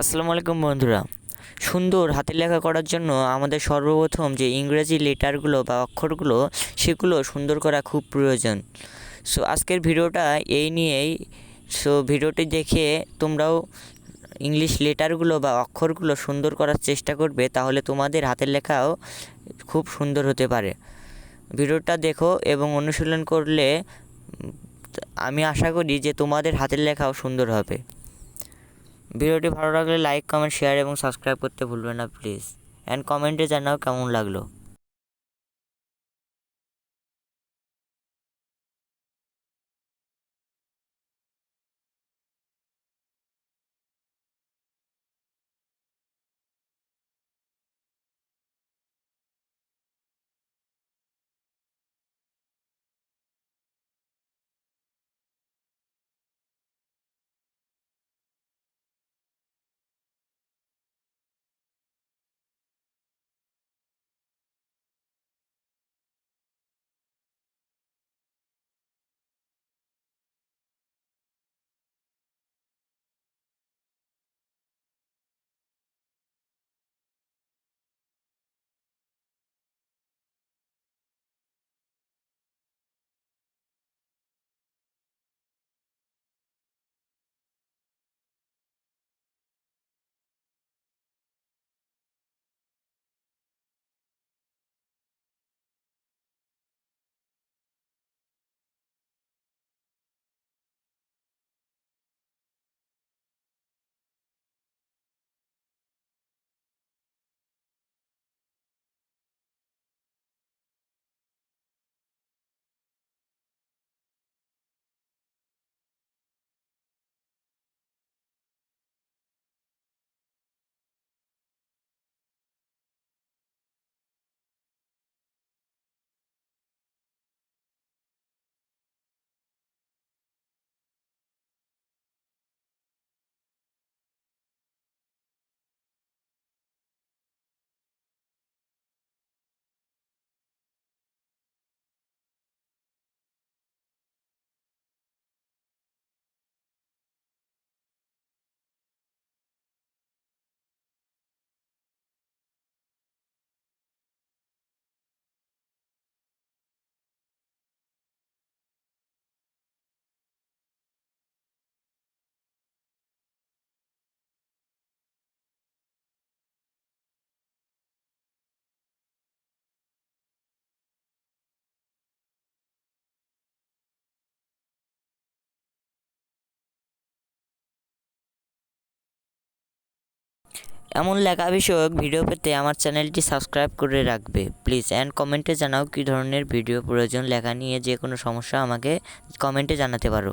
আসসালামু আলাইকুম বন্ধুরা। সুন্দর হাতের লেখা করার জন্য আমাদের সর্বপ্রথম যে ইংরেজি লেটারগুলো বা অক্ষরগুলো, সেগুলো সুন্দর করা খুব প্রয়োজন। সো আজকের ভিডিওটা এই নিয়েই। সো ভিডিওটি দেখে তোমরাও ইংলিশ লেটারগুলো বা অক্ষরগুলো সুন্দর করার চেষ্টা করবে, তাহলে তোমাদের হাতের লেখাও খুব সুন্দর হতে পারে। ভিডিওটা দেখো এবং অনুশীলন করলে, আমি আশা করি যে তোমাদের হাতের লেখাও সুন্দর হবে। ভিডিওটি ভালো লাগলে লাইক, কমেন্ট, শেয়ার এবং সাবস্ক্রাইব করতে ভুলবেন না, প্লিজ। অ্যান্ড কমেন্টে জানাও কেমন লাগল। এমন লেখা বিষয়ক ভিডিও পেতে আমার চ্যানেলটি সাবস্ক্রাইব করে রাখবে। প্লিজ অ্যান্ড কমেন্টে জানাও কী ধরনের ভিডিও প্রয়োজন। লেখা নিয়ে যে কোনো সমস্যা আমাকে কমেন্টে জানাতে পারো।